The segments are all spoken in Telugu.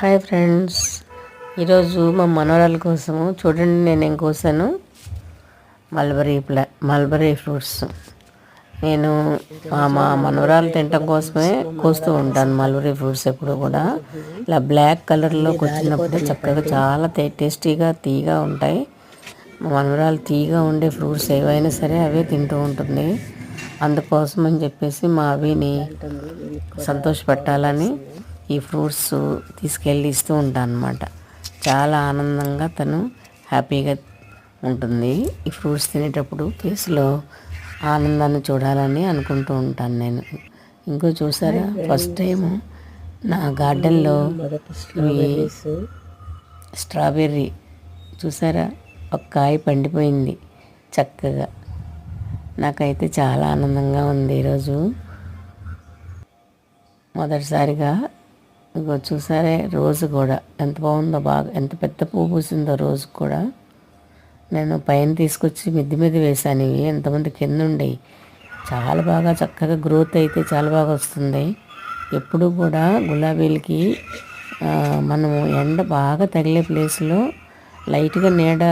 Hi friends. ఈరోజు మా మనవరాల కోసము చూడండి నేను ఏం కోసాను. మల్బరీ ప్లా మల్బరీ ఫ్రూట్స్. నేను మా మా మనవరాలు తినటం కోసమే కోస్తూ ఉంటాను మల్బరీ ఫ్రూట్స్ ఎప్పుడు కూడా. ఇలా బ్లాక్ కలర్లోకి వచ్చినప్పుడు చక్కగా చాలా టేస్టీగా తీగా ఉంటాయి. మా మనవరాలు తీగా ఉండే ఫ్రూట్స్ ఏవైనా సరే అవే తింటూ ఉంటుంది. అందుకోసం అని చెప్పేసి మా అవిని సంతోషపెట్టాలని ఈ ఫ్రూట్స్ తీసుకెళ్ళి ఇస్తూ ఉంటాను అనమాట చాలా ఆనందంగా తను హ్యాపీగా ఉంటుంది. ఈ ఫ్రూట్స్ తినేటప్పుడు ఫేస్లో ఆనందాన్ని చూడాలని అనుకుంటూ ఉంటాను నేను. ఇంకో చూసారా? ఫస్ట్ టైం నా గార్డెన్లో స్ట్రాబెర్రీ చూసారా? ఒక కాయ పండిపోయింది చక్కగా. నాకైతే చాలా ఆనందంగా ఉంది ఈరోజు. మొదటిసారిగా ఇగో చూసారే రోజు కూడా ఎంత బాగుందో బాగా ఎంత పెద్ద పువ్వు పూసిందో రోజు కూడా. నేను పైన తీసుకొచ్చి మిద్ది మీద వేశాను ఇవి ఎంతమంది కింద ఉండేవి చాలా బాగా చక్కగా గ్రోత్ అయితే చాలా బాగా వస్తుంది. ఎప్పుడు కూడా గులాబీలకి మనము ఎండ బాగా తగిలే ప్లేస్లో లైట్గా నీడ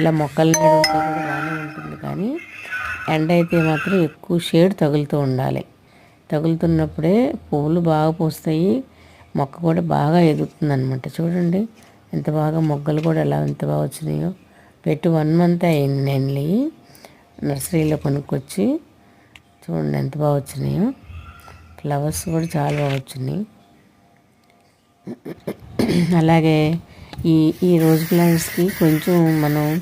ఇలా మొక్కల నీడ ఉంటే కూడా బాగానే ఉంటుంది. కానీ ఎండ అయితే మాత్రం ఎక్కువ షేడ్ తగులుతూ ఉండాలి. తగులుతున్నప్పుడే పువ్వులు బాగా పూస్తాయి. మొక్క కూడా బాగా ఎదుగుతుంది అనమాట చూడండి ఎంత బాగా మొగ్గలు కూడా ఎలా ఎంత బాగా వచ్చినాయో. పెట్టి వన్ మంత్ అయింది నేను నర్సరీలో కొనుక్కొచ్చి. చూడండి ఎంత బాగా వచ్చినాయో. ఫ్లవర్స్ కూడా చాలా బాగా వచ్చినాయి. అలాగే ఈ ఈ రోజ్ ప్లాంట్స్కి కొంచెం మనం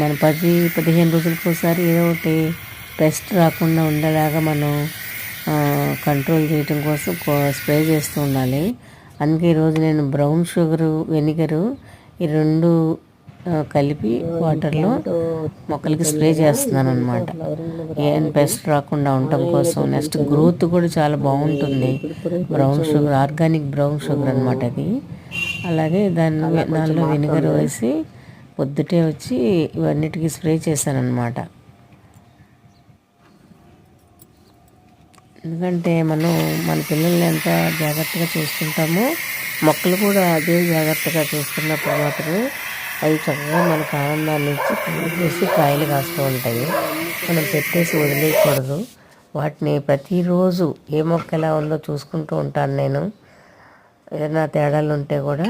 మన పది పదిహేను రోజులకు ఒకసారి ఏదో ఒకటి పెస్ట్ రాకుండా ఉండేలాగా మనం కంట్రోల్ చేయటం కోసం స్ప్రే చేస్తూ ఉండాలి. అందుకే ఈరోజు నేను బ్రౌన్ షుగరు వెనిగరు ఈ రెండు కలిపి వాటర్లో మొక్కలకి స్ప్రే చేస్తున్నాను అనమాట ఏం పెస్ట్ రాకుండా ఉండటం కోసం. నెక్స్ట్ గ్రోత్ కూడా చాలా బాగుంటుంది. Brown sugar organic brown sugar అనమాట అది. అలాగే దాన్ని దానిలో వెనిగర్ వేసి పొద్దుటే వచ్చి ఇవన్నిటికీ స్ప్రే చేశాను అనమాట ఎందుకంటే మనం మన పిల్లల్ని ఎంత జాగ్రత్తగా చూసుకుంటామో మొక్కలు కూడా అదే జాగ్రత్తగా చూసుకున్నప్పుడు మాత్రమే అవి చక్కగా మనకు ఆనందాన్ని ఇచ్చి చేసి కాయలు కాస్తూ ఉంటాయి. మనం పెట్టేసి వదిలేయకూడదు. వాటిని ప్రతిరోజు ఏ మొక్క ఎలా ఉందో చూసుకుంటూ ఉంటాను నేను. ఏదైనా తేడాలు ఉంటే కూడా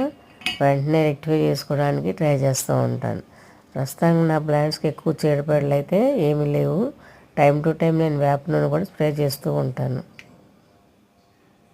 వెంటనే రెక్టిఫై చేసుకోవడానికి ట్రై చేస్తూ ఉంటాను. ప్రస్తుతానికి నా ప్లాంట్స్కి ఎక్కువ చీడపడలు అయితే ఏమీ లేవు. టైం టు టైం నేను వేప నూనె కూడా స్ప్రే చేస్తూ ఉంటాను.